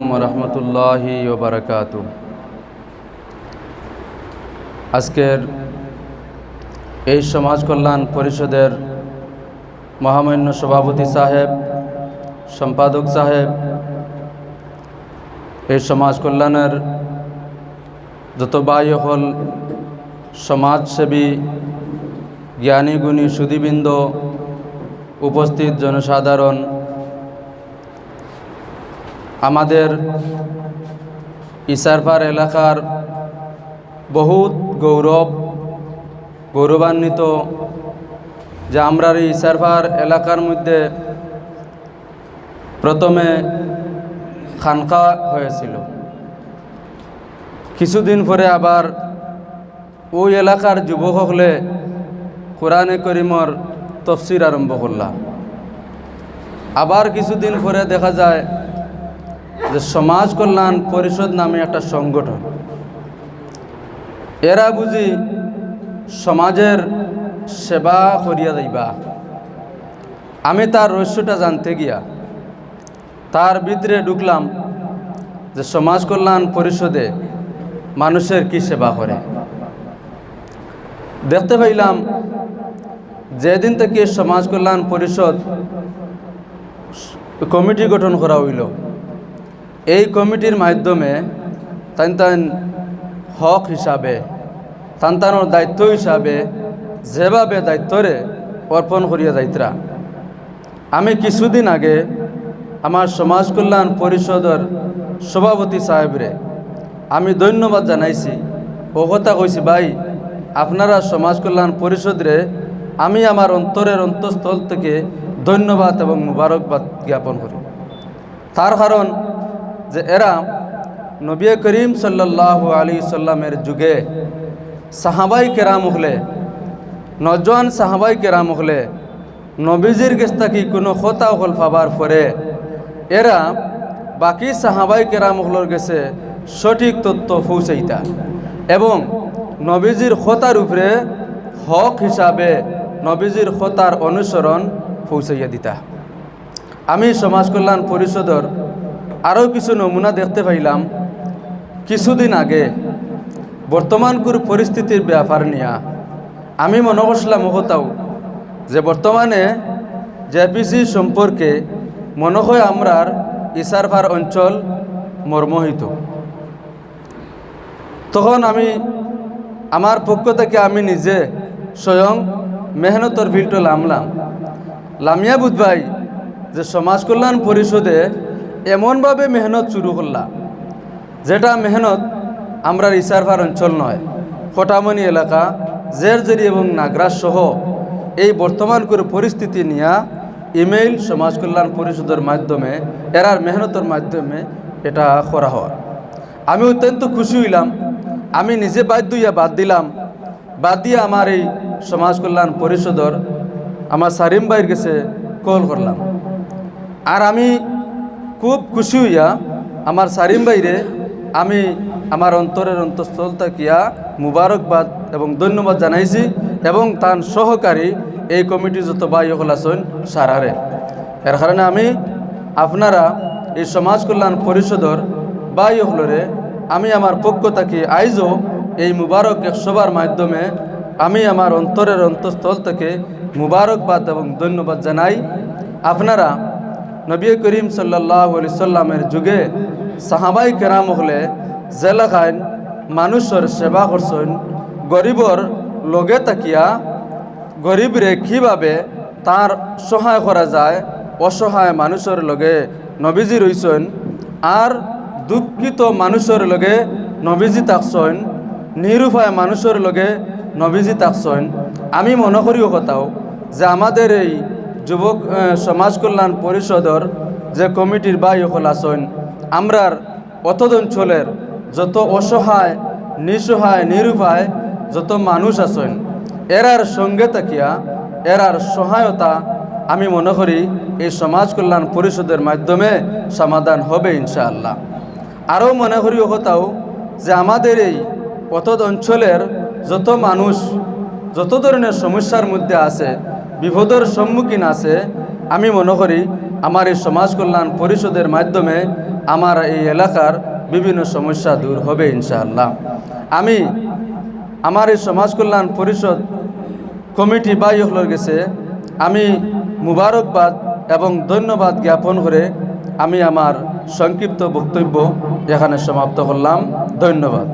রহমতুল্লাহি বারকাত আজকের এই সমাজ কল্যাণ পরিষদের মহামান্য সভাপতি সাহেব, সম্পাদক সাহেব, এই সমাজ কল্যাণের যত বাই হল সমাজসেবী জ্ঞানী গুণী সুদীবৃন্দ, উপস্থিত জনসাধারণ আমাদের ইসারফার এলাকার বহুত গৌরব, গৌরবান্বিত যে আমরা এই ইসারফার এলাকার মধ্যে প্রথমে খানকা হয়েছিল। কিছুদিন পরে আবার ওই এলাকার যুবক হলে কোরআনে করিমর তফসির আরম্ভ করলাম। আবার কিছুদিন পরে দেখা যায় যে সমাজ কল্যাণ পরিষদ নামে একটা সংগঠন। এরা বুঝি সমাজের সেবা করিয়া যাইবা আমি তার রহস্যটা জানতে গিয়া তার ভিতরে ঢুকলাম যে সমাজ কল্যাণ পরিষদে মানুষের কি সেবা করে। দেখতে পাইলাম যেদিন থেকে সমাজ কল্যাণ পরিষদ কমিটি গঠন করা হইল এই কমিটির মাধ্যমে তান তান হক হিসাবে তান্তানোর দায়িত্ব হিসাবে যেভাবে দায়িত্বরে অর্পণ করিয়া যাইতরা। আমি কিছুদিন আগে আমার সমাজ কল্যাণ পরিষদের সভাপতি সাহেবরে আমি ধন্যবাদ জানাইছি। ও কথা কইছি, ভাই, আপনারা সমাজ কল্যাণ পরিষদরে আমি আমার অন্তরের অন্তঃস্থল থেকে ধন্যবাদ এবং মুবারকবাদ জ্ঞাপন করি। তার কারণ যে এরা নবী করিম সাল্লাহ আলী সাল্লামের যুগে সাহাবাই কেরাম হলে নজওয়ান সাহাবাই কেরাম হলে নবীজির গেছ থাকি কোনো খতা হল পাবার পরে এরা বাকি সাহাবাই কেরাম হলর গেছে সঠিক তথ্য পৌঁছাইতা এবং নবীজির খতার উপরে হক হিসাবে নবীজির খতার অনুসরণ পৌঁছাইয়া দিতা। আমি সমাজ কল্যাণ পরিষদর আরও কিছু নমুনা দেখতে পাইলাম কিছুদিন আগে। বর্তমানকুর পরিস্থিতির ব্যাপার নিয়া। আমি মনে করছিলাম হতাও যে বর্তমানে জেপিসি সম্পর্কে মনে হয় আমরার ইসারভার অঞ্চল মর্মহিত। তখন আমি, আমার পক্ষ থেকে আমি নিজে স্বয়ং মেহনতর ফিল্টো লামলাম। লামিয়া বুধভাই যে সমাজ কল্যাণ পরিষদে এমনভাবে মেহনত শুরু করলাম যেটা মেহনত আমরা ইসারভার অঞ্চল নয় ফটামনি এলাকা, জেরজেরি এবং নাগরাজ সহ এই বর্তমান করে পরিস্থিতি নিয়ে ইমেইল সমাজ কল্যাণ পরিষদের মাধ্যমে, এরার মেহনতের মাধ্যমে এটা করা হয়। আমি অত্যন্ত খুশি হইলাম, আমি নিজে বাধ্য ইয়া বাদ দিলাম, বাদ দিয়ে আমার এই সমাজ কল্যাণ পরিষদর আমার সারিম ভাইয়ের কাছে কল করলাম। আর আমি খুব খুশি হইয়া আমার সারিম বাইরে আমি আমার অন্তরের অন্তঃস্থল থাকিয়া মুবারকবাদ এবং ধন্যবাদ জানাইছি এবং তার সহকারী এই কমিটি যত বাই হল আছেন সারারে। এর কারণে আমি আপনারা এই সমাজ কল্যাণ পরিষদর বাই হলরে আমি আমার পক্ষ থাকি আইজও এই মুবারক সবার মাধ্যমে আমি আমার অন্তরের অন্তঃস্থল থেকে মুবারকবাদ এবং ধন্যবাদ জানাই। আপনারা নবী করিম সাল্লাহ আলি সাল্লামের যুগে সাহাবাই কেরাম হলে জেলাখান মানুষের সেবা করছেন, গরিবর লগে তাকিয়া গরিবরে কীভাবে তার সহায় করা যায়, অসহায় মানুষের লগে নবীজি রইছেন আর দুঃখিত মানুষের লগে নবীজি থাকছেন, নিরুপায় মানুষের লগে নবীজি থাকছেন। আমি মনে করিও কথাও যে আমাদের এই যুবক সমাজ কল্যাণ পরিষদর যে কমিটির হল আছেন আমরার অতদ অঞ্চলের যত অসহায়, নিঃসহায়, নিরুপায় যত মানুষ আছেন এরার সঙ্গে তাকিয়া এরার সহায়তা আমি মনে করি এই সমাজ কল্যাণ পরিষদের মাধ্যমে সমাধান হবে ইনশাআল্লাহ। আরও মনে করি কথাও যে আমাদের এই অতদ অঞ্চলের যত মানুষ, যত ধরনের সমস্যার মধ্যে আছে বিপদের সম্মুখীন আছে, আমি মনে করি আমার এই সমাজ কল্যাণ পরিষদের মাধ্যমে আমার এই এলাকার বিভিন্ন সমস্যা দূর হবে, ইনশাআল্লাহ। আমি আমার এই সমাজ কল্যাণ পরিষদ কমিটি বা ইহলোর গেছে, আমি মুবারকবাদ এবং ধন্যবাদ জ্ঞাপন করে আমি আমার সংক্ষিপ্ত বক্তব্য এখানে সমাপ্ত করলাম। ধন্যবাদ।